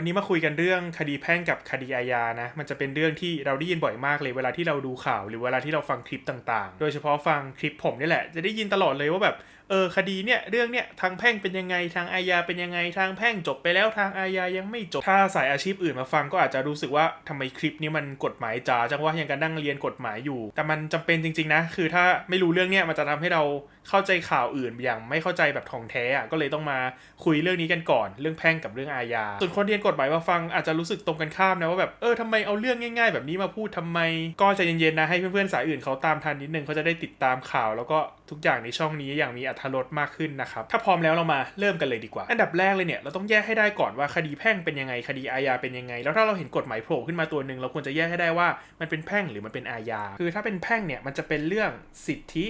วันนี้มาคุยกันเรื่องคดีแพ่งกับคดีอาญานะ มันจะเป็นเรื่องที่เราได้ยินบ่อยมากเลยเวลาที่เราดูข่าว หรือเวลาที่เราฟังคลิปต่างๆ โดยเฉพาะฟังคลิปผมนี่แหละ จะได้ยินตลอดเลยว่าแบบ เออคดีเนี่ยเรื่องเนี่ยทางแพ่งเป็นยังไงทางอาญาเป็นยังไงทางแพ่งจบไปแล้วทางอาญายังไม่จบ ถ้าสายอาชีพอื่นมาฟังก็อาจจะรู้สึกว่าทำไมคลิปนี้มันกฎหมายจ๋าจังว่ายังกันนั่งเรียนกฎหมายอยู่ แต่มันจำเป็นจริง ๆ นะ คือถ้าไม่รู้เรื่องเนี่ยมันจะทำให้เราเข้าใจข่าวอื่นอย่างไม่เข้าใจแบบท่องแท้อะก็เลยต้องมาคุยเรื่องนี้กันก่อน เรื่องแพ่งกับเรื่องอาญาส่วนคนเรียนกฎหมายมาฟังอาจจะรู้สึกตรงกันข้ามนะว่าแบบเออทำไมเอาเรื่องง่าย ๆ แบบนี้มาพูดทำไม ก็ใจเย็นๆนะให้เพื่อนๆสายอื่นเขาตามทันนิดนึงเขาจะได้ติดตามข่าวแล้วก็ ทุกอย่างในช่องนี้อย่างมีอรรถรสมากขึ้นนะครับ ถ้าพร้อมแล้วเรามาเริ่มกันเลยดีกว่า อันดับแรกเลยเนี่ยเราต้องแยกให้ได้ก่อนว่าคดีแพ่งเป็นยังไงคดีอาญาเป็นยังไง แล้วถ้าเราเห็นกฎหมายโผล่ขึ้นมาตัวหนึ่งเราควรจะแยกให้ได้ว่ามันเป็นแพ่งหรือมันเป็นอาญา คือถ้าเป็นแพ่งเนี่ยมันจะเป็นเรื่องสิทธิ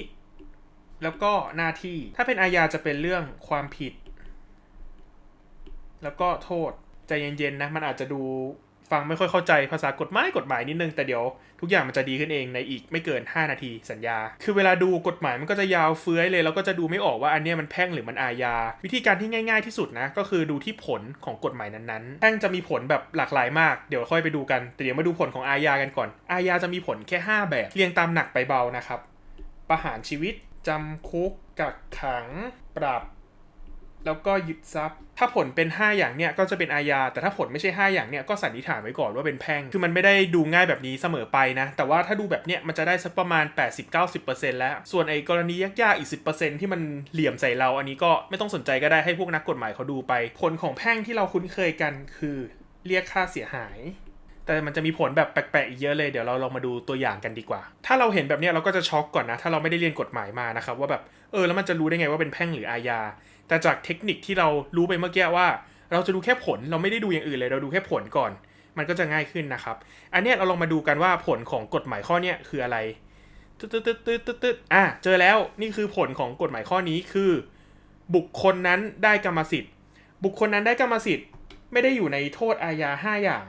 แล้วก็หน้าที่ ถ้าเป็นอาญาจะเป็นเรื่องความผิด แล้วก็โทษใจเย็นๆนะมันอาจจะดู ฟังไม่ค่อยเข้าใจภาษากฎหมายกฎหมายนิดนึง แต่เดี๋ยวทุกอย่างมันจะดีขึ้นเองในอีกไม่เกิน 5 นาทีสัญญา คือเวลาดูกฎหมายมันก็จะยาวเฟื้อยเลยแล้วก็จะดูไม่ออกว่าอันเนี้ยมันแพ่งหรือมันอาญา วิธีการที่ง่าย ๆที่สุดนะ ก็คือดูที่ผลของกฎหมายนั้นๆแพ่งจะมีผลแบบหลากหลายมากเดี๋ยวค่อยไปดูกันแต่เดี๋ยวมาดูผลของอาญากันก่อน อาญาจะมีผลแค่ 5 แบบเรียงตามหนักไปเบานะครับประหารชีวิตจำคุกกักขัง ปรับ แล้วก็ยึดทรัพย์ ถ้าผลเป็น 5 อย่างเนี่ยก็จะเป็นอาญา แต่ถ้าผลไม่ใช่ 5 อย่างเนี่ยก็สันนิษฐานไว้ก่อนว่าเป็นแพ่ง คือมันไม่ได้ดูง่ายแบบนี้เสมอไปนะ แต่ว่าถ้าดูแบบเนี้ยมันจะได้สักประมาณ 80-90%แล้ว ส่วนไอ้กรณียากๆอีก 10%ที่มันเหลี่ยมใส่เรา อันนี้ก็ไม่ต้องสนใจก็ได้ให้พวกนักกฎหมายเขาดูไป ผลของแพ่งที่เราคุ้นเคยกันคือเรียกค่าเสียหาย แต่มันจะมีผลแบบแปลกๆอีกเยอะเลย เดี๋ยวเราลองมาดูตัวอย่างกันดีกว่า ถ้าเราเห็นแบบเนี้ยเราก็จะช็อกก่อนนะ ถ้าเราไม่ได้เรียนกฎหมายมานะครับว่าแบบ เออ แล้วมันจะรู้ได้ไงว่าเป็นแพ่งหรืออาญา แต่จากเทคนิคที่เรารู้ไปเมื่อกี้ว่า เราจะดูแค่ผลเราไม่ได้ดูอย่างอื่นเลย เราดูแค่ผลก่อน มันก็จะง่ายขึ้นนะครับ อันนี้เราลองมาดูกันว่าผลของกฎหมายข้อนี้คืออะไรตึ๊ดตึ๊ดตึ๊ดตึ๊ดตึ๊ดตึ๊ดอะเจอแล้วนี่คือผลของกฎหมายข้อนี้คือ บุคคลนั้นได้กรรมสิทธิ์ บุคคลนั้นได้กรรมสิทธิ์ ไม่ได้อยู่ในโทษอาญา5อย่าง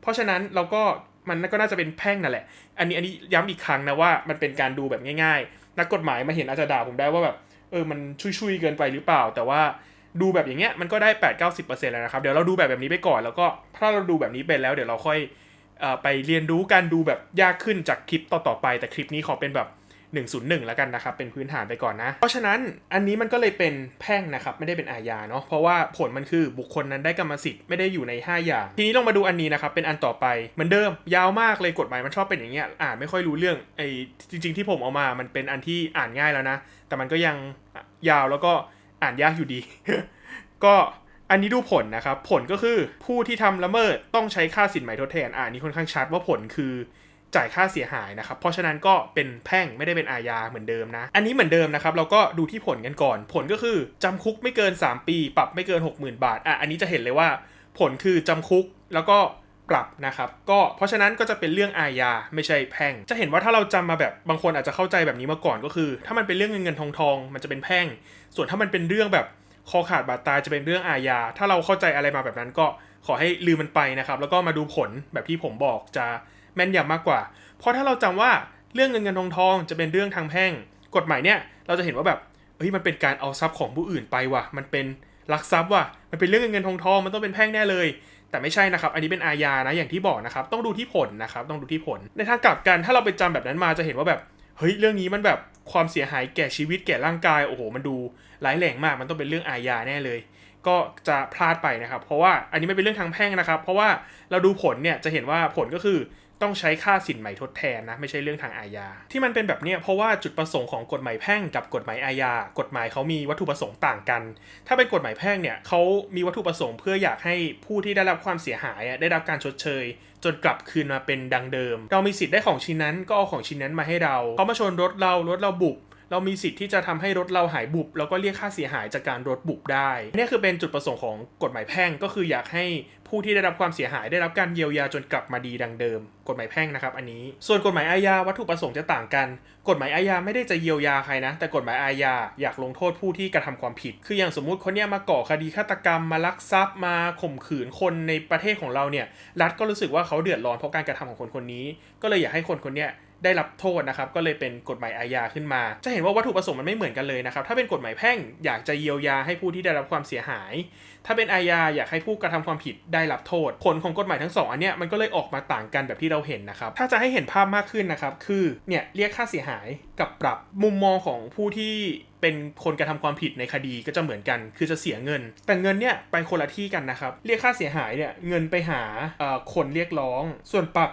เพราะฉะนั้นเราก็มันก็น่าจะเป็นแพ่งนั่นแหละ อันนี้อันนี้ย้ำอีกครั้งนะว่ามันเป็นการดูแบบง่ายๆ นักกฎหมายมาเห็นอาจจะด่าผมได้ว่าแบบ เออมันชุยๆเกินไปหรือเปล่า แต่ว่าดูแบบอย่างเงี้ยมันก็ได้8-90%แล้วนะครับ เดี๋ยวเราดูแบบแบบนี้ไปก่อน แล้วก็ถ้าเราดูแบบนี้เป็นแล้วเดี๋ยวเราค่อยเอ่อไปเรียนรู้การดูแบบยากขึ้นจากคลิปต่อๆไป แต่คลิปนี้ขอเป็นแบบ 101 แล้วกันนะครับเป็นพื้นฐานไปก่อนนะ เพราะฉะนั้นอันนี้มันก็เลยเป็นแพ่งนะครับไม่ได้เป็นอาญาเนาะเพราะว่าผลมันคือบุคคลนั้นได้กรรมสิทธิ์ไม่ได้อยู่ใน 5 อย่าง ทีนี้ลองมาดูอันนี้นะครับเป็นอันต่อไปเหมือนเดิมยาวมากเลยกฎหมายมันชอบเป็นอย่างเงี้ยอ่านไม่ค่อยรู้เรื่องไอ้จริง ๆ ที่ผมเอามามันเป็นอันที่อ่านง่ายแล้วนะ แต่มันก็ยังยาวแล้วก็อ่านยากอยู่ดี ก็อันนี้ดูผลนะครับ ผลก็คือผู้ที่ทำละเมิดต้องใช้ค่าสินไหมทดแทนอ่านี่ค่อนข้างชัดว่าผลคือ จ่ายค่าเสียหายนะครับ เพราะฉะนั้นก็เป็นแพ่งไม่ได้เป็นอาญาเหมือนเดิมนะ อันนี้เหมือนเดิมนะครับเราก็ดูที่ผลกันก่อน ผลก็คือจำคุกไม่เกิน 3 ปี ปรับไม่เกิน 60,000 บาท อะอันนี้จะเห็นเลยว่า ผลคือจำคุกแล้วก็ปรับนะครับ ก็เพราะฉะนั้นก็จะเป็นเรื่องอาญาไม่ใช่แพ่ง จะเห็นว่าถ้าเราจำมาแบบบางคนอาจจะเข้าใจแบบนี้มาก่อนก็คือ ถ้ามันเป็นเรื่องเงินเงินทองทองมันจะเป็นแพ่ง ส่วนถ้ามันเป็นเรื่องแบบคอขาดบาดตายจะเป็นเรื่องอาญา ถ้าเราเข้าใจอะไรมาแบบนั้นก็ขอให้ลืมมันไปนะครับ แล้วก็มาดูผลแบบที่ผมบอกจะ แม่นยำมากกว่า เพราะถ้าเราจำว่าเรื่องเงินเงินทองทองจะเป็นเรื่องทางแพ่ง กฎหมายเนี่ยเราจะเห็นว่าแบบเฮ้ยมันเป็นการเอาทรัพย์ของผู้อื่นไปว่ะ มันเป็นลักทรัพย์ว่ะ มันเป็นเรื่องเงินเงินทองทองมันต้องเป็นแพ่งแน่เลย แต่ไม่ใช่นะครับ อันนี้เป็นอาญานะอย่างที่บอกนะครับ ต้องดูที่ผลนะครับ ต้องดูที่ผล ในทางกลับกันถ้าเราไปจำแบบนั้นมาจะเห็นว่าแบบเฮ้ยเรื่องนี้มันแบบความเสียหายแก่ชีวิตแก่ร่างกายโอ้โห มันดูร้ายแรงมากมันต้องเป็นเรื่องอาญาแน่เลย ก็จะพลาดไปนะครับ เพราะว่าอันนี้ไม่เป็นเรื่องทางแพ่งนะครับ เพราะว่าเราดูผลเนี่ยจะเห็นว่าผลก็คือ ต้องใช้ค่าสินใหม่ทดแทนนะไม่ใช่เรื่องทางอาญา ที่มันเป็นแบบเนี้ยเพราะว่าจุดประสงค์ของกฎหมายแพ่งกับกฎหมายอาญากฎหมายเขามีวัตถุประสงค์ต่างกัน ถ้าเป็นกฎหมายแพ่งเนี่ยเขามีวัตถุประสงค์เพื่ออยากให้ผู้ที่ได้รับความเสียหายได้รับการชดเชย จนกลับคืนมาเป็นดังเดิม เรามีสิทธิ์ได้ของชิ้นนั้นก็เอาของชิ้นนั้นมาให้เราเขามาชนรถเรารถเราบุก เรามีสิทธิ์ที่จะทำให้รถเราหายบุบแล้วก็เรียกค่าเสียหายจากการรถบุบได้นี่คือเป็นจุดประสงค์ของกฎหมายแพ่งก็คืออยากให้ผู้ที่ได้รับความเสียหายได้รับการเยียวยาจนกลับมาดีดังเดิม กฎหมายแพ่งนะครับอันนี้ ส่วนกฎหมายอาญาวัตถุประสงค์จะต่างกัน กฎหมายอาญาไม่ได้จะเยียวยาใครนะ แต่กฎหมายอาญาอยากลงโทษผู้ที่กระทำความผิด คืออย่างสมมุติคนเนี้ยมาก่อคดีฆาตกรรมมาลักทรัพย์มาข่มขืนคนในประเทศของเราเนี่ยรัฐก็รู้สึกว่าเขาเดือดร้อนเพราะการกระทำของคนคนนี้ ก็เลยอยากให้คนคนเนี้ย ได้รับโทษนะครับก็เลยเป็นกฎหมายอาญาขึ้นมา จะเห็นว่าวัตถุประสงค์มันไม่เหมือนกันเลยนะครับถ้าเป็นกฎหมายแพ่งอยากจะเยียวยาให้ผู้ที่ได้รับความเสียหาย ถ้าเป็นอาญาอยากให้ผู้กระทำความผิดได้รับโทษ ผลของกฎหมายทั้งสองอันเนี้ยมันก็เลยออกมาต่างกันแบบที่เราเห็นนะครับถ้าจะให้เห็นภาพมากขึ้นนะครับคือเนี่ยเรียกค่าเสียหายกับปรับมุมมองของผู้ที่เป็นคนกระทำความผิดในคดีก็จะเหมือนกัน คือจะเสียเงิน แต่เงินเนี่ยไปคนละที่กันนะครับ เรียกค่าเสียหายเนี่ยเงินไปหาเอ่อคนเรียกร้อง ส่วนปรับ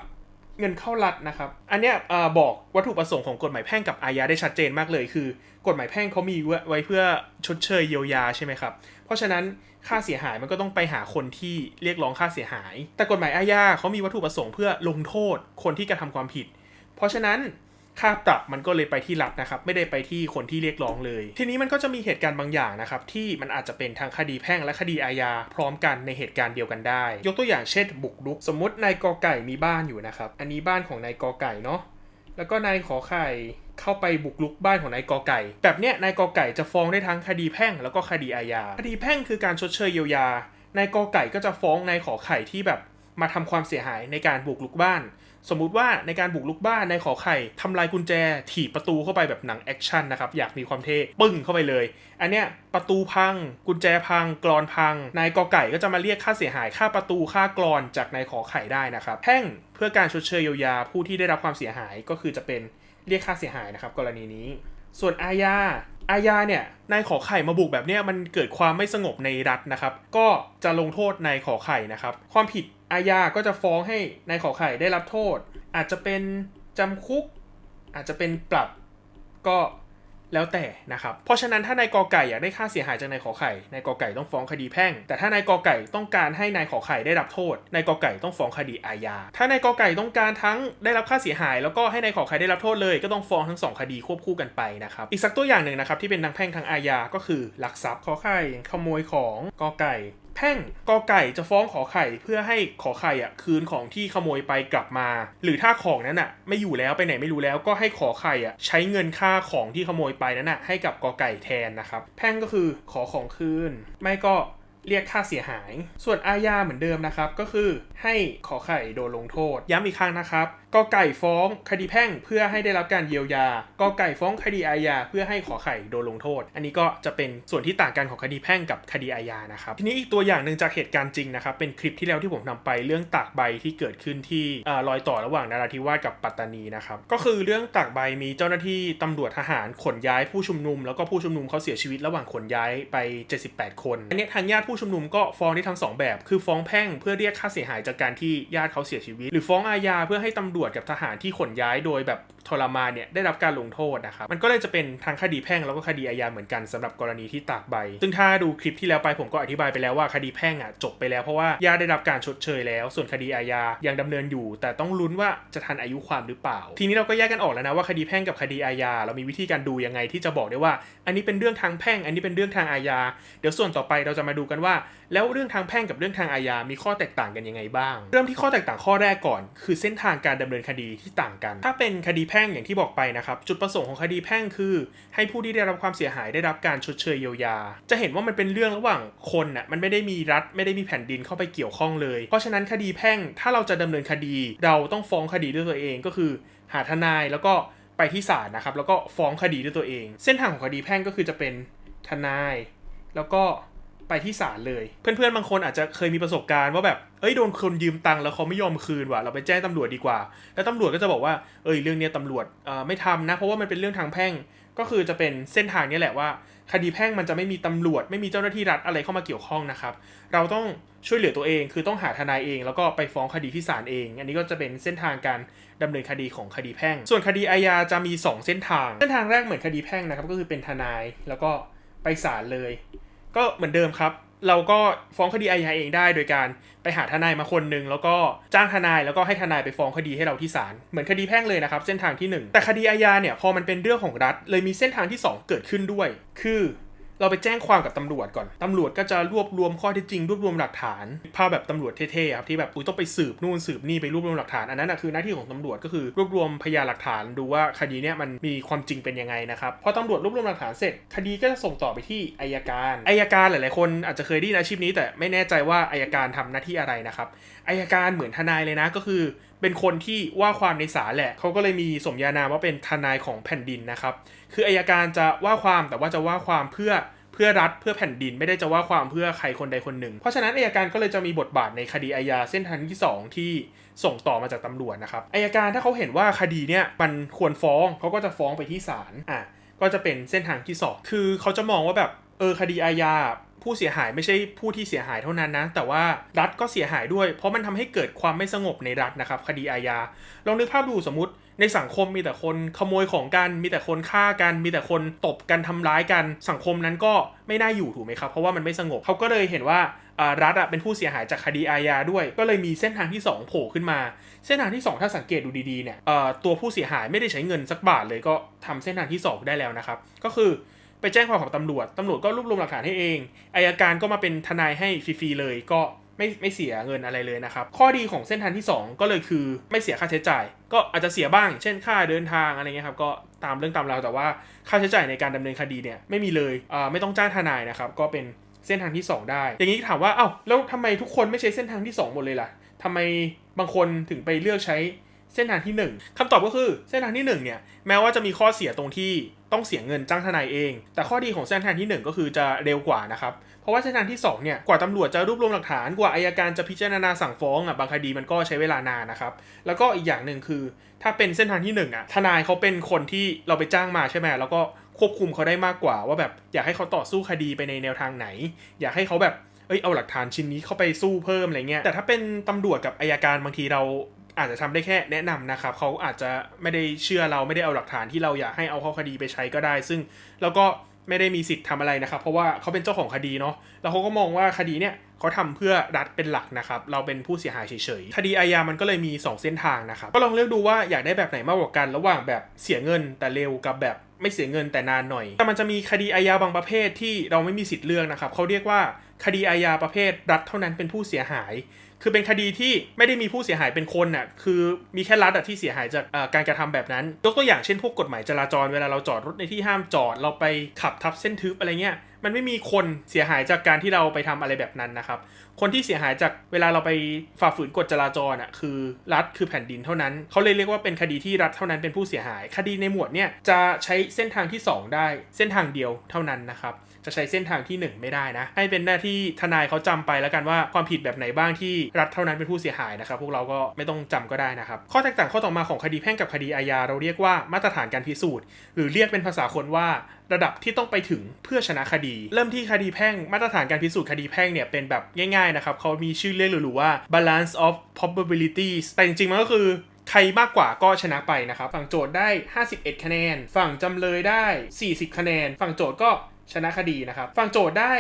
เงินเข้ารัฐนะครับ อันเนี้ยบอกวัตถุประสงค์ของกฎหมายแพ่งกับอาญาได้ชัดเจนมากเลย คือกฎหมายแพ่งเขามีไว้ไว้เพื่อชดเชยเยียวยาใช่ไหมครับ เพราะฉะนั้นค่าเสียหายมันก็ต้องไปหาคนที่เรียกร้องค่าเสียหาย แต่กฎหมายอาญาเขามีวัตถุประสงค์เพื่อลงโทษคนที่กระทำความผิด เพราะฉะนั้น ค่าปรับมันก็เลยไปที่รัฐนะครับ ไม่ได้ไปที่คนที่เรียกร้องเลย ทีนี้มันก็จะมีเหตุการณ์บางอย่างนะครับ ที่มันอาจจะเป็นทางคดีแพ่งและคดีอาญาพร้อมกันในเหตุการณ์เดียวกันได้ ยกตัวอย่างเช่น บุกรุก สมมตินายกอไก่มีบ้านอยู่นะครับ อันนี้บ้านของนายกอไก่เนาะแล้วก็นายขอไข่เข้าไปบุกรุกบ้านของนายกอไก่ แบบเนี้ยนายกอไก่จะฟ้องได้ทั้งคดีแพ่งแล้วก็คดีอาญาคดีแพ่งคือการชดเชยเยียวยานายกอไก่ก็จะฟ้องนายขอไข่ที่แบบมาทำความเสียหายในการบุกรุกบ้าน สมมุติว่าในการบุกรุกบ้านนายขอไข่ทำลายกุญแจถีบประตูเข้าไปแบบหนังแอคชั่นนะครับอยากมีความเท่ปึ้งเข้าไปเลย อันเนี้ยประตูพัง กุญแจพัง กรอนพัง นายกอไก่ก็จะมาเรียกค่าเสียหายค่าประตูค่ากรอนจากนายขอไข่ได้นะครับแพ่งเพื่อการชดเชยเยียวยาผู้ที่ได้รับความเสียหายก็คือจะเป็นเรียกค่าเสียหายนะครับกรณีนี้ ส่วนอาญาอาญาเนี่ยนายขอไข่มาบุกแบบเนี้ยมันเกิดความไม่สงบในรัฐนะครับ ก็จะลงโทษนายขอไข่นะครับ ความผิด อาญาก็จะฟ้องให้นายขอไข่ได้รับโทษ อาจจะเป็นจำคุก อาจจะเป็นปรับก็แล้วแต่นะครับ เพราะฉะนั้นถ้านายกอไก่อยากได้ค่าเสียหายจากนายขอไข่ นายกอไก่ต้องฟ้องคดีแพ่ง แต่ถ้านายกอไก่ต้องการให้นายขอไข่ได้รับโทษ นายกอไก่ต้องฟ้องคดีอาญา ถ้านายกอไก่ต้องการทั้งได้รับค่าเสียหาย แล้วก็ให้นายขอไข่ได้รับโทษเลย ก็ต้องฟ้องทั้งสองคดีควบคู่กันไปนะครับ อีกสักตัวอย่างหนึ่งนะครับที่เป็นทั้งแพ่งทั้งอาญา ก็คือลักทรัพย์ขอไข่ขโมยของกอไก่ แพ่งกอไก่จะฟ้องขอไข่เพื่อให้ขอไข่อะคืนของที่ขโมยไปกลับมา หรือถ้าของนั้นอะ ไม่อยู่แล้วไปไหนไม่รู้แล้วก็ให้ขอไข่อะใช้เงินค่าของที่ขโมยไปนั้นอะให้กับกอไก่แทนนะครับแพ่งก็คือขอของคืน ไม่ก็ เรียกค่าเสียหาย ส่วนอาญาเหมือนเดิมนะครับ ก็คือให้ขอไข่โดนลงโทษ ย้ำอีกครั้งนะครับกอไก่ฟ้องคดีแพ่งเพื่อให้ได้รับการเยียวยากอไก่ฟ้องคดีอาญาเพื่อให้ขอไข่โดนลงโทษ อันนี้ก็จะเป็นส่วนที่ต่างกันของคดีแพ่งกับคดีอาญานะครับ ทีนี้อีกตัวอย่างหนึ่งจากเหตุการณ์จริงนะครับ เป็นคลิปที่แล้วที่ผมนำไปเรื่องตากใบที่เกิดขึ้นที่อรอยต่อระหว่างนราธิวาสกับปัตตานีนะครับ ก็คือเรื่องตากใบมีเจ้าหน้าที่ตำรวจทหารขนย้ายผู้ชุมนุม แล้วก็ผู้ชุมนุมเขาเสียชีวิตระหว่างขนย้ายไป 78 คน อันนี้ทางญาติผู้ชุมนุมก็ฟ้องได้ทั้งสองแบบ คือฟ้องแพ่งเพื่อเรียกค่าเสียหายจากการที่ญาติเขาเสียชีวิต หรือฟ้องอาญาเพื่อให้ตำรวจกับทหารที่ขนย้ายโดยแบบ ทรมานเนี่ยได้รับการลงโทษนะครับมันก็เลยจะเป็นทั้งคดีแพ่งแล้วก็คดีอาญาเหมือนกันสำหรับกรณีที่ตากใบ ซึ่งถ้าดูคลิปที่แล้วไปผมก็อธิบายไปแล้วว่าคดีแพ่งอะจบไปแล้วเพราะว่าญาติได้รับการชดเชยแล้ว ส่วนคดีอาญายังดำเนินอยู่ แต่ต้องลุ้นว่าจะทันอายุความหรือเปล่า ทีนี้เราก็แยกกันออกแล้วนะว่าคดีแพ่งกับคดีอาญาเรามีวิธีการดูยังไงที่จะบอกได้ว่า อันนี้เป็นเรื่องทางแพ่ง อันนี้เป็นเรื่องทางอาญา เดี๋ยวส่วนต่อไปเราจะมาดูกันว่า แล้วเรื่องทางแพ่งกับเรื่องทางอาญา มีข้อแตกต่างกันยังไงบ้าง เริ่มที่ข้อแตกต่างข้อแรกก่อน คือเส้นทางการดำเนินคดีที่ต่างกัน ถ้าเป็นคดีแพ่งอย่างที่บอกไปนะครับ จุดประสงค์ของคดีแพ่งคือ ให้ผู้ที่ได้รับความเสียหายได้รับการชดเชยเยียวยา จะเห็นว่ามันเป็นเรื่องระหว่างคนน่ะมันไม่ได้มีรัฐไม่ได้มีแผ่นดินเข้าไปเกี่ยวข้องเลย เพราะฉะนั้นคดีแพ่งถ้าเราจะดำเนินคดี เราต้องฟ้องคดีด้วยตัวเองก็คือ หาทนายแล้วก็ไปที่ศาลนะครับแล้วก็ฟ้องคดีด้วยตัวเอง เส้นทางของคดีแพ่งก็คือจะเป็นทนาย แล้วก็ ไปที่ศาลเลย เพื่อนๆบางคนอาจจะเคยมีประสบการณ์ว่าแบบเอ้ยโดนคนยืมตังค์แล้วเขาไม่ยอมคืนว่ะเราไปแจ้งตำรวจดีกว่า แล้วตำรวจก็จะบอกว่าเอ้ยเรื่องเนี้ยตำรวจไม่ทำนะ เพราะว่ามันเป็นเรื่องทางแพ่งก็คือจะเป็นเส้นทางนี้แหละว่า คดีแพ่งมันจะไม่มีตำรวจ ไม่มีเจ้าหน้าที่รัฐอะไรเข้ามาเกี่ยวข้องนะครับ เราต้องช่วยเหลือตัวเองคือต้องหาทนายเอง แล้วก็ไปฟ้องคดีที่ศาลเอง อันนี้ก็จะเป็นเส้นทางการดำเนินคดีของคดีแพ่ง ส่วนคดีอาญาจะมีสองเส้นทาง เส้นทางแรกเหมือนคดีแพ่งนะครับก็คือเป็นทนายแล้วก็ไปศาลเลย ก็เหมือนเดิมครับ เราก็ฟ้องคดีอาญาเองได้โดยการไปหาทนายมาคนหนึ่งแล้วก็จ้างทนายแล้วก็ให้ทนายไปฟ้องคดีให้เราที่ศาลเหมือนคดีแพ่งเลยนะครับ เส้นทางที่หนึ่งแต่คดีอาญาเนี่ยพอมันเป็นเรื่องของรัฐเลยมีเส้นทางที่สองเกิดขึ้นด้วย คือ เราไปแจ้งความกับตำรวจก่อน ตำรวจก็จะรวบรวมข้อเท็จจริงรวบรวมหลักฐาน ภาพแบบตำรวจเท่ๆครับที่แบบอุ้ยต้องไปสืบนู่นสืบนี่ไปรวบรวมหลักฐานอันนั้นนะคือหน้าที่ของตำรวจก็คือรวบรวมพยานหลักฐานดูว่าคดีเนี้ยมันมีความจริงเป็นยังไงนะครับพอตำรวจรวบรวมหลักฐานเสร็จ คดีก็จะส่งต่อไปที่อายการอายการหลายๆคนอาจจะเคยได้ยินอาชีพนี้ แต่ไม่แน่ใจว่าอายการทำหน้าที่อะไรนะครับอายการเหมือนทนายเลยนะก็คือ เป็นคนที่ว่าความในศาลแหละ เขาก็เลยมีสมญานามว่าเป็นทนายของแผ่นดินนะครับ คืออายการจะว่าความแต่ว่าจะว่าความเพื่อเพื่อรัฐเพื่อแผ่นดินไม่ได้จะว่าความเพื่อใครคนใดคนหนึ่ง เพราะฉะนั้นอายการก็เลยจะมีบทบาทในคดีอาญาเส้นทางที่ 2 ที่ส่งต่อมาจากตำรวจนะครับอายการถ้าเขาเห็นว่าคดีเนี่ยมันควรฟ้องเขาก็จะฟ้องไปที่ศาลอะก็จะเป็นเส้นทางที่สองคือเขาจะมองว่าแบบเออคดีอาญา ผู้เสียหายไม่ใช่ผู้ที่เสียหายเท่านั้นนะ แต่ว่ารัฐก็เสียหายด้วย เพราะมันทำให้เกิดความไม่สงบในรัฐนะครับ คดีอาญาลองนึกภาพดูสมมติในสังคมมีแต่คนขโมยของกัน มีแต่คนฆ่ากัน มีแต่คนตบกันทำร้ายกัน สังคมนั้นก็ไม่น่าอยู่ถูกไหมครับ เพราะว่ามันไม่สงบเขาก็เลยเห็นว่ารัฐเป็นผู้เสียหายจากคดีอาญาด้วย ก็เลยมีเส้นทางที่ 2 โผล่ขึ้นมา เส้นทางที่ 2 ถ้าสังเกตดูดีๆเนี่ยตัวผู้เสียหายไม่ได้ใช้เงินสักบาทเลยก็ทำเส้นทางที่ 2 ได้แล้วนะครับ ก็คือ ไปแจ้งความกับตำรวจตำรวจก็รวบรวมหลักฐานให้เองอายการก็มาเป็นทนายให้ฟรีๆเลย ก็ไม่ไม่เสียเงินอะไรเลยนะครับ ข้อดีของเส้นทางที่ 2 ก็เลยคือไม่เสียค่าใช้จ่าย ก็อาจจะเสียบ้าง เช่นค่าเดินทางอะไรเงี้ยครับ ก็ตามเรื่องตามราวแต่ว่าค่าใช้จ่ายในการดำเนินคดีเนี่ยไม่มีเลยอ่าไม่ต้องจ้างทนายนะครับ ก็เป็นเส้นทางที่ 2 ได้ อย่างนี้ถามว่า เอ้า แล้วทำไมทุกคนไม่ใช้เส้นทางที่ 2 หมดเลยล่ะทำไมบางคนถึงไปเลือกใช้เส้นทางที่ 1คำตอบก็คือเส้นทางที่1เนี่ย แม้ว่าจะมีข้อเสียตรงที่ ต้องเสียเงินจ้างทนายเอง แต่ข้อดีของเส้นทางที่ 1 ก็คือจะเร็วกว่านะครับ เพราะว่าเส้นทางที่2เนี่ยกว่าตำรวจจะรวบรวมหลักฐานกว่าอายการจะพิจารณาสั่งฟ้องอะบางคดีมันก็ใช้เวลานานนะครับ แล้วก็อีกอย่างหนึ่งคือ ถ้าเป็นเส้นทางที่1อะทนายเขาเป็นคนที่เราไปจ้างมาใช่ไหมแล้วก็ควบคุมเขาได้มากกว่าว่าแบบอยากให้เขาต่อสู้คดีไปในแนวทางไหน อยากให้เขาแบบเอ้ยเอาหลักฐานชิ้นนี้เข้าไปสู้เพิ่มอะไรเงี้ยแต่ถ้าเป็นตำรวจกับอายการบางทีเรา อาจจะทำได้แค่แนะนำนะครับเขาอาจจะไม่ได้เชื่อเราไม่ได้เอาหลักฐานที่เราอยากให้เอาเข้าคดีไปใช้ก็ได้ ซึ่งเราก็ไม่ได้มีสิทธิ์ทำอะไรนะครับ เพราะว่าเขาเป็นเจ้าของคดีเนาะแล้วเขาก็มองว่าคดีเนี่ยเขาทำเพื่อรัฐเป็นหลักนะครับ เราเป็นผู้เสียหายเฉยๆ คดีอาญามันก็เลยมี 2 เส้นทางนะครับ ก็ลองเลือกดูว่าอยากได้แบบไหนมากกว่ากัน ระหว่างแบบเสียเงินแต่เร็วกับแบบไม่เสียเงินแต่นานหน่อย แต่มันจะมีคดีอาญาบางประเภทที่เราไม่มีสิทธิ์เลือกนะครับเขาเรียกว่าคดีอาญาประเภทรัฐเท่านั้นเป็นผู้เสียหาย คือเป็นคดีที่ไม่ได้มีผู้เสียหายเป็นคนน่ะคือมีแค่รัฐอะที่เสียหายจากการกระทำแบบนั้นยกตัวอย่างเช่นพวกกฎหมายจราจรเวลาเราจอดรถในที่ห้ามจอดเราไปขับทับเส้นทึบอะไรเงี้ยมันไม่มีคนเสียหายจากการที่เราไปทำอะไรแบบนั้นนะครับ คนที่เสียหายจากเวลาเราไปฝ่าฝืนกฎจราจรอะคือรัฐคือแผ่นดินเท่านั้น เขาเลยเรียกว่าเป็นคดีที่รัฐเท่านั้นเป็นผู้เสียหาย คดีในหมวดเนี่ยจะใช้เส้นทางที่ 2 ได้เส้นทางเดียวเท่านั้นนะครับจะใช้เส้นทางที่ 1 ไม่ได้นะ ให้เป็นหน้าที่ทนายเขาจำไปแล้วกันว่าความผิดแบบไหนบ้างที่รัฐเท่านั้นเป็นผู้เสียหายนะครับ พวกเราก็ไม่ต้องจำก็ได้นะครับ ข้อแตกต่างข้อต่อมาของคดีแพ่งกับคดีอาญาเราเรียกว่ามาตรฐานการพิสูจน์ หรือเรียกเป็นภาษาคนว่าระดับที่ต้องไปถึงเพื่อชนะคดี เริ่มที่คดีแพ่งมาตรฐานการพิสูจน์คดีแพ่งเนี่ยเป็นแบบง่ายนะครับเขามีชื่อเรียกหรือๆว่า balance of probabilities แต่จริงๆมันก็คือใครมากกว่าก็ชนะไปนะครับ ฝั่งโจทย์ได้ 51 คะแนน ฝั่งจำเลยได้ 40 คะแนน ฝั่งโจทย์ก็ ชนะคดีนะครับฝั่งโจทย์ได้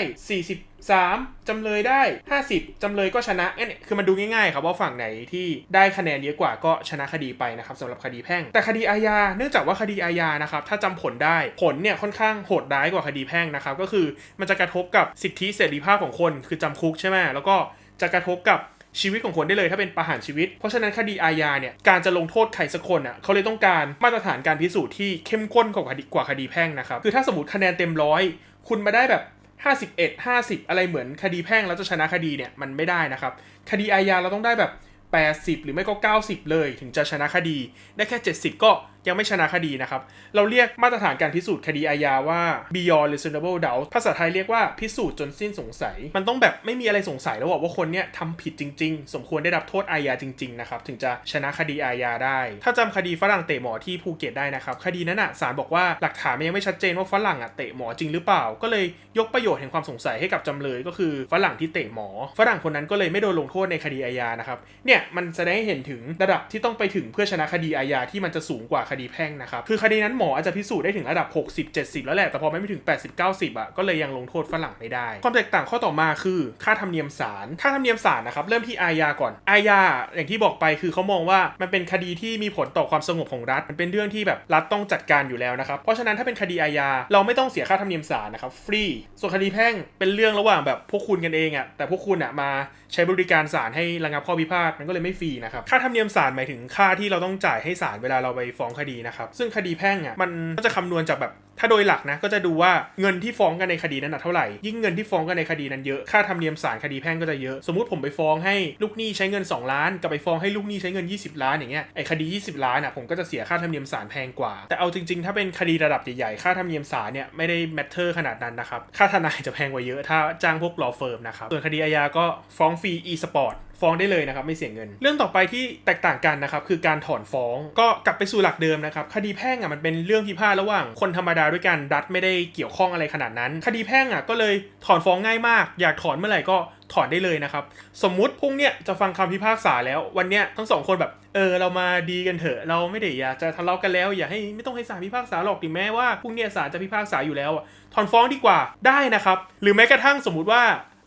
43 จำเลยได้ 50 จำเลยก็ชนะเนี่ยคือมันดูง่ายๆครับว่าฝั่งไหนที่ได้คะแนนเยอะกว่าก็ชนะคดีไปนะครับสำหรับคดีแพ่ง แต่คดีอาญาเนื่องจากว่าคดีอาญานะครับถ้าจำผลได้ผลเนี่ยค่อนข้างโหดร้ายกว่าคดีแพ่งนะครับก็คือมันจะกระทบกับสิทธิเสรีภาพของคน คือจำคุกใช่ไหมแล้วก็จะกระทบกับ ชีวิตของคนได้เลยถ้าเป็นประหารชีวิต เพราะฉะนั้นคดีอาญาเนี่ยการจะลงโทษใครสักคนอะเขาเลยต้องการมาตรฐานการพิสูจน์ที่เข้มข้นกว่าคดีกว่าคดีแพ่งนะครับคือถ้าสมมติคะแนนเต็มร้อยคุณมาได้แบบ51 50 อะไรเหมือนคดีแพ่งแล้วจะชนะคดีเนี่ยมันไม่ได้นะครับ คดีอาญาเราต้องได้แบบ 80 หรือไม่ก็ 90 เลย ถึงจะชนะคดี ได้แค่ 70 ก็ยังไม่ชนะคดีนะครับ เราเรียกมาตรฐานการพิสูจน์คดีอาญาว่า beyond reasonable doubt ภาษาไทยเรียกว่าพิสูจน์จนสิ้นสงสัย มันต้องแบบไม่มีอะไรสงสัยแล้วบอกว่าคนเนี้ยทำผิดจริง ๆ สมควรได้รับโทษอาญาจริงๆนะครับถึงจะชนะคดีอาญาได้ ถ้าจำคดีฝรั่งเตะหมอที่ภูเก็ตได้นะครับคดีนั้นอะศาลบอกว่าหลักฐานมันยังไม่ชัดเจนว่าฝรั่งอะเตะหมอจริงหรือเปล่า ก็เลยยกประโยชน์แห่งความสงสัยให้กับจำเลยก็คือฝรั่งที่เตะหมอ ฝรั่งคนนั้นก็เลยไม่โดนลงโทษในคดีอาญานะครับเนี่ยมันแสดงให้เห็นถึงระดับที่ต้องไปถึงเพื่อชนะคดีอาญาที่มันจะสูงกว่าคดีแพ่งนะครับ คือคดีนั้นหมออาจจะพิสูจน์ได้ถึงระดับ 60 70 แล้วแหละ แต่พอไม่ถึง 80 90 อะ ก็เลยยังลงโทษฝรั่งไม่ได้ ความแตกต่างข้อต่อมาคือค่าธรรมเนียมศาล ค่าธรรมเนียมศาลนะครับ เริ่มที่อาญาก่อน อาญาอย่างที่บอกไปคือเขามองว่ามันเป็นคดีที่มีผลต่อความสงบของรัฐ มันเป็นเรื่องที่แบบรัฐต้องจัดการอยู่แล้วนะครับ เพราะฉะนั้นถ้าเป็นคดีอาญาเราไม่ต้องเสียค่าธรรมเนียมศาลนะครับ ฟรี ส่วนคดีแพ่งเป็นเรื่องระหว่างแบบพวกคุณกันเองอะ แต่พวกคุณอะมาใช้บริการศาลให้ระงับข้อพิพาท มันก็เลยไม่ฟรีนะครับ ค่าธรรมเนียมศาลหมายถึงค่าที่เราต้องจ่ายให้ศาลเวลาเราไปฟ้องคดีนะครับ ซึ่งคดีแพ่งอะมันก็จะคำนวณจากแบบถ้าโดยหลักนะก็จะดูว่าเงินที่ฟ้องกันในคดีนั้นเท่าไหร่ ยิ่งเงินที่ฟ้องกันในคดีนั้นเยอะค่าธรรมเนียมศาลคดีแพ่งก็จะเยอะ สมมุติผมไปฟ้องให้ลูกหนี้ใช้เงิน 2 ล้านกับไปฟ้องให้ลูกหนี้ใช้เงิน 20 ล้านอย่างเงี้ยไอ้คดี 20 ล้านอะผมก็จะเสียค่าธรรมเนียมศาลแพงกว่า แต่เอาจริงๆ ถ้าเป็นคดีระดับใหญ่ๆค่าธรรมเนียมศาลเนี่ยไม่ได้แมทเทอร์ขนาดนั้นนะครับค่าทนายจะแพงกว่าเยอะถ้าจ้างพวกลอเฟิร์มนะครับส่วนคดีอาญาก็ฟ้องฟรี e-sport ฟ้องได้เลยนะครับไม่เสียเงิน เรื่องต่อไปที่แตกต่างกันนะครับคือการถอนฟ้องก็กลับไปสู่หลักเดิมนะครับคดีแพ่งอะมันเป็นเรื่องพิพาทระหว่างคนธรรมดาด้วยกันรัฐไม่ได้เกี่ยวข้องอะไรขนาดนั้น คดีแพ่งอะก็เลยถอนฟ้องง่ายมาก อยากถอนเมื่อไหร่ก็ถอนได้เลยนะครับ สมมุติพรุ่งเนี้ยจะฟังคำพิพากษาแล้ววันเนี้ยทั้งสองคนแบบเออเรามาดีกันเถอะ เราไม่ได้อยากจะทะเลาะกันแล้ว อย่าให้ไม่ต้องให้ศาลพิพากษาหรอกถึงแม้ว่าพรุ่งเนี้ยศาลจะพิพากษาอยู่แล้วอะถอนฟ้องดีกว่าได้นะครับ หรือแม้กระทั่งสมมุติว่า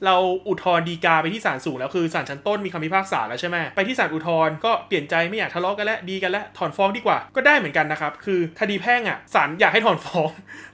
เราอุทธรณ์ดีกาไปที่ศาลสูงแล้วคือศาลชั้นต้นมีคำพิพากษาแล้วใช่ไหมไปที่ศาลอุทธรณ์ก็เปลี่ยนใจไม่อยากทะเลาะกันแล้วดีกันแล้วถอนฟ้องดีกว่าก็ได้เหมือนกันนะครับคือคดีแพ่งอะศาลอยากให้ถอนฟ้อง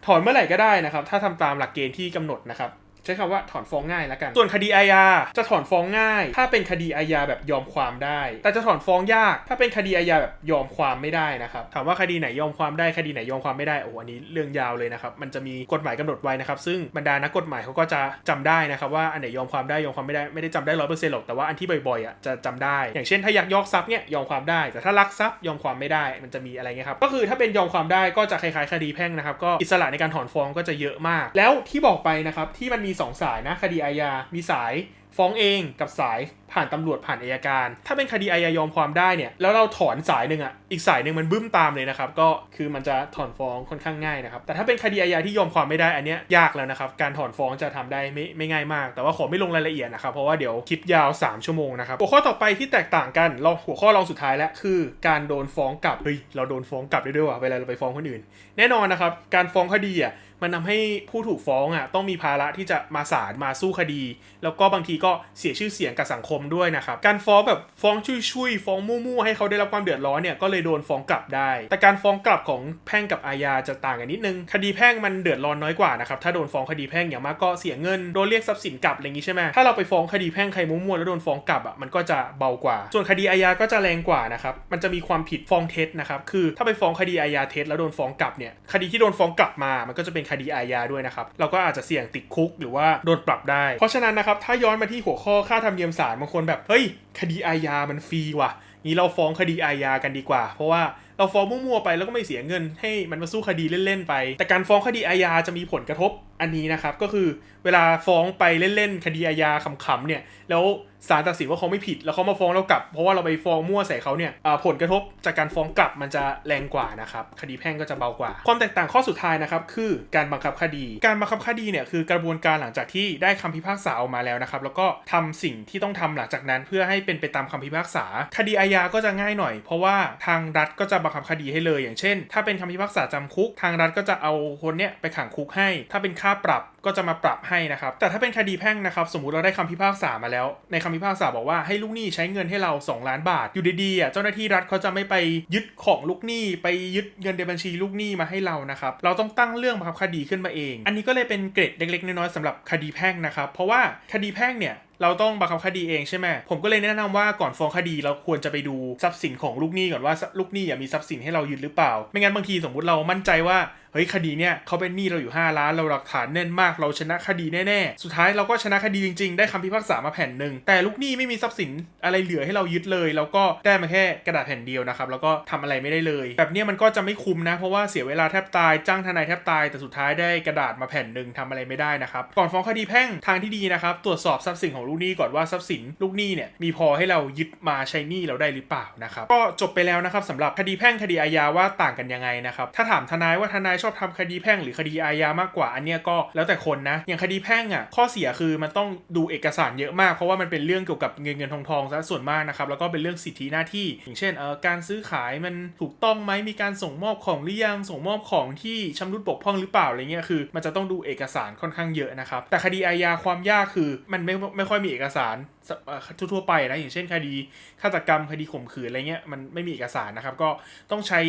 ถอนเมื่อไหร่ก็ได้นะครับถ้าทำตามหลักเกณฑ์ที่กำหนดนะครับ ช้คำว่าถอนฟ้องง่ายแล้วกัน ส่วนคดีอาญาจะถอนฟ้องง่าย ถ้าเป็นคดีอาญาแบบยอมความได้ แต่จะถอนฟ้องยาก ถ้าเป็นคดีอาญาแบบยอมความไม่ได้นะครับ ถามว่าคดีไหนยอมความได้คดีไหนยอมความไม่ได้ โอ้โหอันนี้เรื่องยาวเลยนะครับ มันจะมีกฎหมายกำหนดไว้นะครับ ซึ่งบรรดานักกฎหมายเขาก็จะจำได้นะครับว่าอันไหนยอมความได้ยอมความไม่ได้ ไม่ได้จำได้ร้อยเปอร์เซ็นต์หรอก แต่ว่าอันที่บ่อยๆอะจะจำได้ อย่างเช่นถ้ายักยอกทรัพย์เนี่ยยอมความได้ แต่ถ้าลักทรัพย์ยอมความไม่ได้ มันจะมีอะไรเงี้ยครับ ก็คือถ้าเป็นยอมความได้ก็จะคล้ายๆคดีแพ่งนะครับ ก็อิสระในการถอนฟ้องก็จะเยอะมาก แล้วที่บอกไปนะครับที่มันมีสองสายนะคดีอาญา มีสายฟ้องเองกับสายผ่านตำรวจผ่านอายการ ถ้าเป็นคดีอาญายอมความได้เนี่ย แล้วเราถอนสายหนึ่งอะ อีกสายหนึ่งมันบึ้มตามเลยนะครับ ก็คือมันจะถอนฟ้องค่อนข้างง่ายนะครับ แต่ถ้าเป็นคดีอาญาที่ยอมความไม่ได้อันเนี้ยยากแล้วนะครับ การถอนฟ้องจะทำได้ไม่ไม่ง่ายมาก แต่ว่าขอไม่ลงรายละเอียดนะครับ เพราะว่าเดี๋ยวคลิปยาว 3 ชั่วโมงนะครับ หัวข้อต่อไปที่แตกต่างกันเราหัวข้อรองสุดท้ายแล้วคือ การโดนฟ้องกลับ เฮ้ย เราโดนฟ้องกลับได้ด้วยว่ะ เวลาเราไปฟ้องคนอื่น แน่นอนนะครับ การฟ้องคดีอะ มันทำให้ผู้ถูกฟ้องอะต้องมีภาระที่จะมาศาลมาสู้คดี แล้วก็บางทีก็เสียชื่อเสียงกับสังคมด้วยนะครับ การฟ้องแบบฟ้องชุยๆฟ้องมั่วๆให้เขาได้รับความเดือดร้อนเนี่ยก็เลยโดนฟ้องกลับได้ แต่การฟ้องกลับของแพ่งกับอาญาจะต่างกันนิดนึง คดีแพ่งมันเดือดร้อนน้อยกว่านะครับถ้าโดนฟ้องคดีแพ่งอย่างมากก็เสียเงินโดนเรียกทรัพย์สินกลับอะไรอย่างงี้ใช่ไหมถ้าเราไปฟ้องคดีแพ่งใครมั่วๆแล้วโดนฟ้องกลับอะมันก็จะเบากว่า ส่วนคดีอาญาก็จะแรงกว่านะครับมันจะมีความผิดฟ้องเท็จนะครับคือถ้าไปฟ้องคดีอาญาเท็จแล้วโดนฟ้องกลับเนี่ยคดีที่โดนฟ้องกลับมามันก็จะเป็นคดีอาญาด้วยนะครับเราก็อาจจะเสี่ยงติดคุกหรือว่าโดนปรับได้ เพราะฉะนั้นนะครับถ้าย้อนมาที่หัวข้อค่าธรรมเนียมศาลบางคนแบบเฮ้ยคดีอาญามันฟรีว่ะนี้เราฟ้องคดีอาญากันดีกว่า เพราะว่าเราฟ้องมั่วๆไปแล้วก็ไม่เสียเงินให้มันมาสู้คดีเล่นๆไป แต่การฟ้องคดีอาญาจะมีผลกระทบ อันนี้นะครับก็คือเวลาฟ้องไปเล่นๆคดีอาญาขำๆเนี่ยแล้วศาลตัดสินว่าเขาไม่ผิดแล้วเขามาฟ้องเรากลับ เพราะว่าเราไปฟ้องมั่วใส่เขาเนี่ยผลกระทบจากการฟ้องกลับมันจะแรงกว่านะครับคดีแพ่งก็จะเบากว่า ความแตกต่างข้อสุดท้ายนะครับคือการบังคับคดี การบังคับคดีเนี่ยคือกระบวนการหลังจากที่ได้คำพิพากษาออกมาแล้วนะครับแล้วก็ทำสิ่งที่ต้องทำหลังจากนั้น เพื่อให้เป็นไปตามคำพิพากษา คดีอาญาก็จะง่ายหน่อย เพราะว่าทางรัฐก็จะบังคับคดีให้เลย อย่างเช่น ถ้าเป็นคำพิพากษาจำคุก ทางรัฐก็จะเอาคนเนี้ยไปขังคุกให้ ถ้าเป็นค่าปรับก็จะมาปรับให้นะครับ แต่ถ้าเป็นคดีแพ่งนะครับ สมมติเราได้คำพิพากษามาแล้ว ในคำพิพากษาบอกว่าให้ลูกหนี้ใช้เงินให้เรา 2 ล้านบาท อยู่ดีๆอะเจ้าหน้าที่รัฐเขาจะไม่ไปยึดของลูกหนี้ ไปยึดเงินในบัญชีลูกหนี้มาให้เรานะครับ เราต้องตั้งเรื่องบังคับคดีขึ้นมาเอง อันนี้ก็เลยเป็นเกร็ดเล็กๆน้อยๆสำหรับคดีแพ่งนะครับ เพราะว่าคดีแพ่งเนี่ยเราต้องบังคับคดีเองใช่ไหม ผมก็เลยแนะนำว่าก่อนฟ้องคดีเราควรจะไปดูทรัพย์สินของลูกหนี้ก่อนว่าลูกหนี้มีทรัพย์สินให้เรายึดหรือเปล่า ไม่งั้นบางทีสมมุติเรามั่นใจว่าเฮ้ยคดีเนี่ยเขาเป็นหนี้เราอยู่ 5 ล้านเราหลักฐานแน่นมากเราชนะคดีแน่ๆ สุดท้ายเราก็ชนะคดีจริงๆ ได้คำพิพากษามาแผ่นหนึ่ง แต่ลูกหนี้ไม่มีทรัพย์สินอะไรเหลือให้เรายึดเลย แล้วก็ได้มาแค่กระดาษแผ่นเดียวนะครับ แล้วก็ทำอะไรไม่ได้เลย แบบนี้มันก็จะไม่คุ้มนะ เพราะว่าเสียเวลาแทบตาย จ้างทนายแทบตาย แต่สุดท้ายได้กระดาษมาแผ่นหนึ่งทำอะไรไม่ได้นะครับ ก่อนฟ้องคดีแพ่งทางที่ดีนะครับ ตรวจสอบทรัพย์สินของลูกหนี้ก่อนว่าทรัพย์สินลูกหนี้เนี่ยมีพอให้เรายึดมาใช้หนี้เราได้หรือเปล่านะครับ ก็จบไปแล้วนะครับสำหรับคดีแพ่งคดีอาญาว่าต่างกันยังไงนะครับ ถ้าถามทนายว่าทนายชอบทำคดีแพ่งหรือคดีอาญามากกว่าอันเนี้ยก็แล้วแต่คนนะ อย่างคดีแพ่งอะข้อเสียคือมันต้องดูเอกสารเยอะมาก เพราะว่ามันเป็นเรื่องเกี่ยวกับเงินเงินทองทองซะส่วนมากนะครับแล้วก็เป็นเรื่องสิทธิหน้าที่ อย่างเช่นเอ่อการซื้อขายมันถูกต้องไหมมีการส่งมอบของหรือยังส่งมอบของที่ชำรุดบกพร่องหรือเปล่าอะไรเงี้ยคือ มันจะต้องดูเอกสารค่อนข้างเยอะนะครับแต่คดีอาญาความยากคือมันไม่ไม่ค่อยมีเอกสาร ทั่วๆไปนะอย่างเช่นคดีฆาตกรรมคดีข่มขืนอะไรเงี้ยมันไม่มีเอกสารนะครับ ก็ต้องใช้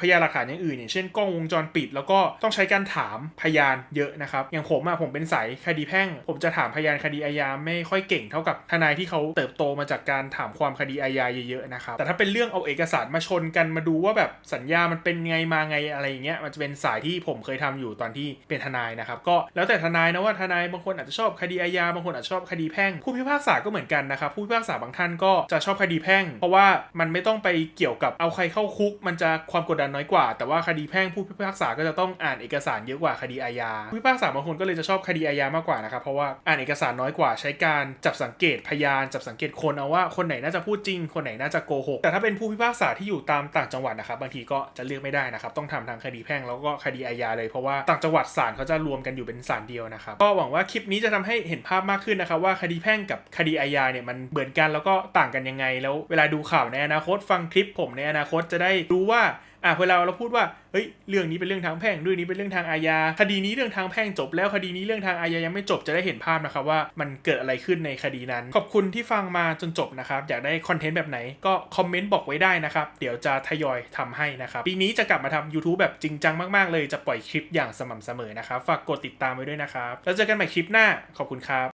พยานหลักฐานอย่างอื่นอย่างเช่นกล้องวงจรปิด แล้วก็ต้องใช้การถามพยานเยอะนะครับ อย่างผมอะผมเป็นสายคดีแพ่ง ผมจะถามพยานคดีอาญาไม่ค่อยเก่งเท่ากับทนายที่เขาเติบโตมาจากการถามความคดีอาญาเยอะๆนะครับแต่ถ้าเป็นเรื่องเอาเอกสารมาชนกันมาดูว่าแบบสัญญามันเป็นไงมาไงอะไรอย่างเงี้ยมันจะเป็นสายที่ผมเคยทำอยู่ตอนที่เป็นทนายนะครับก็แล้วแต่ทนายนะว่าทนายบางคนอาจจะชอบคดีอาญาบางคนอาจจะชอบคดีแพ่งผู้พิพากษาก็เหมือนกันนะครับผู้พิพากษาบางท่านก็จะชอบคดีแพ่ง เพราะว่ามันไม่ต้องไปเกี่ยวกับเอาใครเข้าคุก มันจะความกดดันน้อยกว่า แต่ว่าคดีแพ่งผู้พิพากษาก็จะต้องอ่านเอกสารเยอะกว่าคดีอาญาผู้พิพากษาบางคนก็เลยจะชอบคดีอาญามากกว่านะครับเพราะว่าอ่านเอกสารน้อยกว่าใช้การจับสังเกตพยานจับสังเกตคนเอาว่าคนไหนน่าจะพูดจริง คนไหนน่าจะโกหกแต่ถ้าเป็นผู้พิพากษาที่อยู่ตามต่างจังหวัดนะครับบางทีก็จะเลือกไม่ได้นะครับต้องทำทางคดีแพ่งแล้วก็คดีอาญาเลยเพราะว่าต่างจังหวัดศาลเขาจะรวมกันอยู่เป็นศาลเดียวนะครับก็หวังว่าคลิปนี้จะทำให้เห็นภาพมากขึ้นนะครับว่าคดีแพ่งกับคดีอาญาเนี่ยมันเหมือนกันแล้วก็ต่างกันยังไง แล้วเวลาดูข่าวในอนาคตฟังคลิปผมในอนาคตจะได้รู้ว่าอะเวลาเราพูดว่าเฮ้ยเรื่องนี้เป็นเรื่องทางแพ่งเรื่องนี้เป็นเรื่องทางอาญาคดีนี้เรื่องทางแพ่งจบ แล้วคดีนี้เรื่องทางอาญายังไม่จบจะได้เห็นภาพนะครับว่ามันเกิดอะไรขึ้นในคดีนั้น ขอบคุณที่ฟังมาจนจบนะครับอยากได้คอนเทนต์แบบไหนก็คอมเมนต์บอกไว้ได้นะครับเดี๋ยวจะทยอยทำให้นะครับปีนี้จะกลับมาทำ YouTube แบบจริงจังมากๆเลยจะปล่อยคลิปอย่างสม่ำเสมอนะครับฝากกดติดตามไว้ด้วยนะครับแล้วเจอกันใหม่คลิปหน้าขอบคุณครับ